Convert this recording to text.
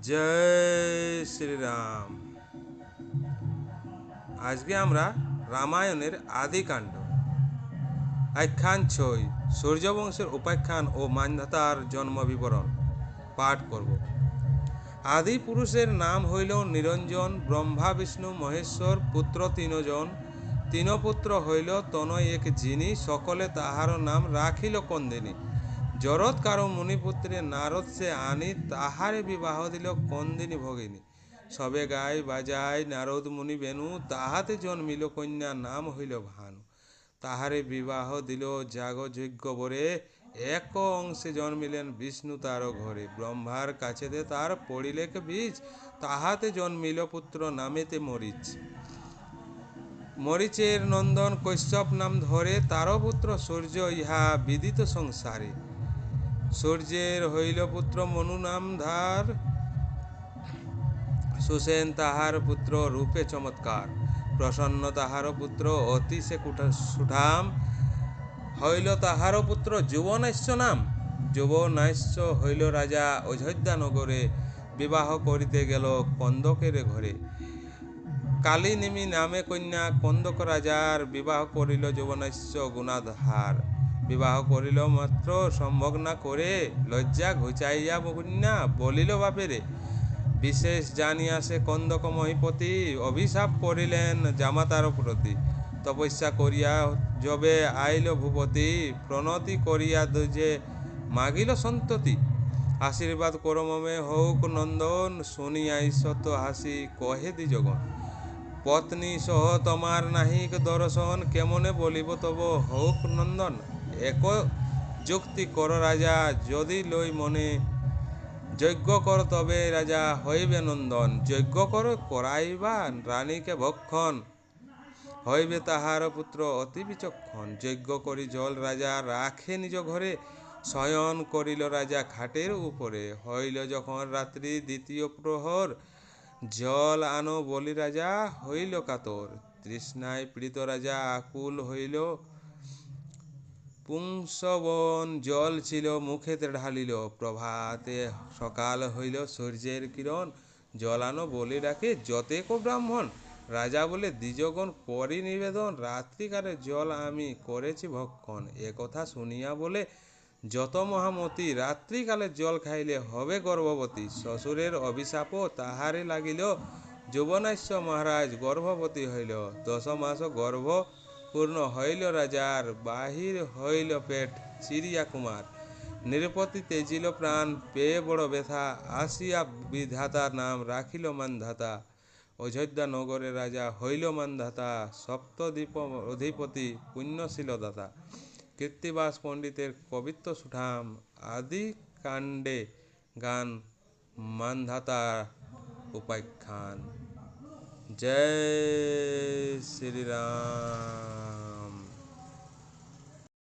জয় শ্রীরাম। আজকে আমরা রামায়ণের আদিকাণ্ড আখ্যান ছয়, সূর্যবংশের উপাখ্যান ও মান্ধাতার জন্ম বিবরণ পাঠ করব। আদি পুরুষের নাম হইল নিরঞ্জন, ব্রহ্মা, বিষ্ণু, মহেশ্বর, পুত্র তিনজন। তিন পুত্র হইল তনয় এক যিনি সকলে তাহার নাম রাখিল কন্দিনী। জরৎ কারও মুনিপুত্রে নারদ সে আনি, তাহারে বিবাহ দিল কন্দিনী ভগিনী? সবে গায় বাজায় নারদ মুনি বেনু, তাহাতে জন্মিল কন্যা নাম হইল ভানু। তাহারে বিবাহ দিল যাগযজ্ঞ বরে, এক অংশে জন্মিলেন বিষ্ণু তার ঘরে। ব্রহ্মার কাছেতে তার পড়িলেক বীজ, তাহাতে জন্মিল পুত্র নামেতে মরিচ। মরিচের নন্দন কৈশ্যপ নাম ধরে তার পুত্র সূর্য ইহা বিদিত সংসারে। সূর্যের হইল পুত্র মনু নাম ধার। সুসেন তাহার পুত্র রূপে চমৎকার। প্রসন্ন তাহার পুত্র অতি সে কুঠা- সুঠাম। হইল তাহার পুত্র যুবনাশ্য নাম। যুবনাশ্য হইল রাজা অযোধ্যা নগরে বিবাহ করিতে গেল কন্দকের ঘরে। কালিনেমি নামে কন্যা কন্দক রাজার বিবাহ করিল যুবনাশ্য গুণাধার। বিবাহ করিল মাত্র সম্ভব না করে লজ্জা ঘুচাইয়া কন্যা বলিল, বাপেরে, বিশেষ জানিয়া সে কন্দক মহিপতি অভিশাপ করিলেন জামাতার প্রতি। তপস্যা করিয়া যবে আইল ভূপতি, প্রণতি করিয়া দুজে মাগিল সন্ততি। আশীর্বাদ করমমে হৌক নন্দন শুনিয়া ঈশ্বত হাসি কহে দি জগন পত্নী সহ তোমার নাহিক দর্শন কেমনে বলিব তব হৌক নন্দন। এক যুক্তি কর রাজা, যদি লই মনে যজ্ঞ কর তবে রাজা হইবে নন্দন। যজ্ঞ কর করাইবা রানীকে ভক্ষণ, হইবে তাহার পুত্র অতি বিচক্ষণ। যজ্ঞ করি জল রাজা রাখে নিজ ঘরে, শয়ন করিল রাজা খাটের উপরে। হইল যখন রাত্রি দ্বিতীয় প্রহর, জল আনো বলি রাজা, হইল কাতর। তৃষ্ণায় পীড়িত রাজা আকুল হইল পুংসবন জল ছিল মুখেতে ঢালিল, প্রভাতে সকাল হইল সূর্যের কিরণ জলানো বলে ডাকে যতেক ব্রাহ্মণ? রাজা বলে, দ্বিজগণ করি নিবেদন, রাত্রিকালে জল আমি করেছি ভক্ষণ। এ কথা শুনিয়া বলে, যত মহামতি, রাত্রিকালে জল খাইলে হবে গর্ভবতী। শ্বশুরের অভিশাপও তাহারে লাগিল। যুবনাশ্য মহারাজ গর্ভবতী হইল। দশ মাস গর্ভ পূর্ণ হইল রাজার, বাহির হইল পেট চিরিয়া কুমার। নিরপতি তেজিল প্রাণ, পেয়ে বড় ব্যথা, আসিয়া বিধাতা নাম রাখিল মানধাতা। অযোধ্যা নগরে রাজা হইল মানধাতা, সপ্তদ্বীপ অধিপতি পুণ্যশীল দাতা। কীর্তিবাস পণ্ডিতের কবিত্ব সুঠাম, আদি কাণ্ডে গান মানধাতা উপাখ্যান। জয় শ্রীরাম।